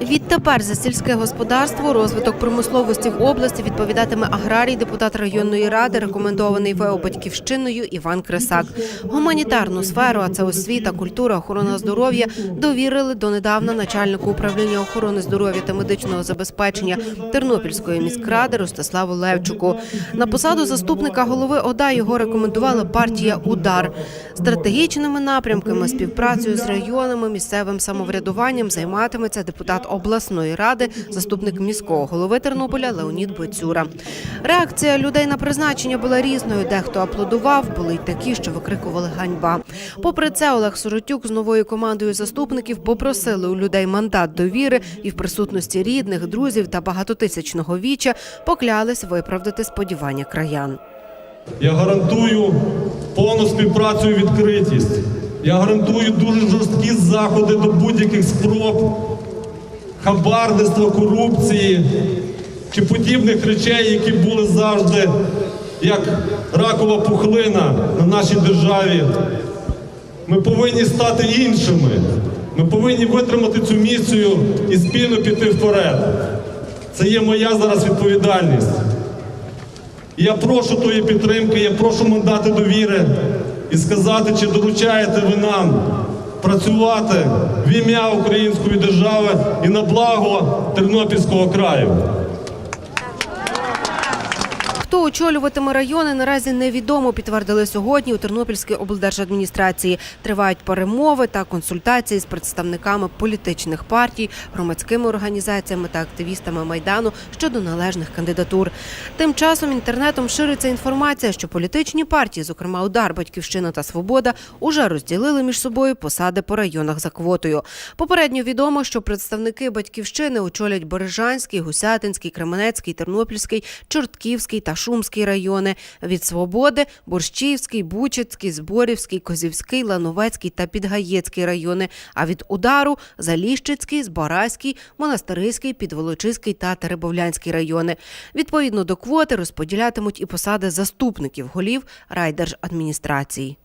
Відтепер за сільське господарство, розвиток промисловості в області відповідатиме аграрій, депутат районної ради, рекомендований ВО батьківщиною Іван Крисак. Гуманітарну сферу, а це освіта, культура, охорона здоров'я, довірили донедавна начальнику управління охорони здоров'я та медичного забезпечення Тернопільської міськради Ростиславу Левчуку. На посаду заступника голови ОДА його рекомендувала партія Удар стратегічними напрямками, співпрацею з районами, місцевим самоврядуванням займатиметься депутат обласної ради, заступник міського голови Тернополя Леонід Боцюра. Реакція людей на призначення була різною. Дехто аплодував, були й такі, що викрикували ганьба. Попри це, Олег Соротюк з новою командою заступників попросили у людей мандат довіри і в присутності рідних, друзів та багатотисячного віча поклялись виправдати сподівання краян. Я гарантую повну співпрацю і відкритість. Я гарантую дуже жорсткі заходи до будь-яких спроб хабарництва, корупції чи подібних речей, які були завжди як ракова пухлина на нашій державі. Ми повинні стати іншими. Ми повинні витримати цю місію і спільно піти вперед. Це є моя зараз відповідальність. Я прошу тої підтримки, я прошу мандати довіри і сказати, чи доручаєте ви нам працювати в ім'я української держави і на благо Тернопільського краю. Очолюватиме райони, наразі невідомо. Підтвердили сьогодні у Тернопільській облдержадміністрації. Тривають перемови та консультації з представниками політичних партій, громадськими організаціями та активістами майдану щодо належних кандидатур. Тим часом інтернетом шириться інформація, що політичні партії, зокрема Удар, Батьківщина та Свобода, уже розділили між собою посади по районах за квотою. Попередньо відомо, що представники батьківщини очолять Бережанський, Гусятинський, Кременецький, Тернопільський, Чортківський та Шумський райони. Від Свободи Борщівський, Бучицький, Зборівський, Козівський, Лановецький та Підгаєцький райони. А від удару Заліщицький, Збаразький, Монастириський, Підволочиський та Теребовлянський райони. Відповідно до квоти розподілятимуть і посади заступників голів райдержадміністрації.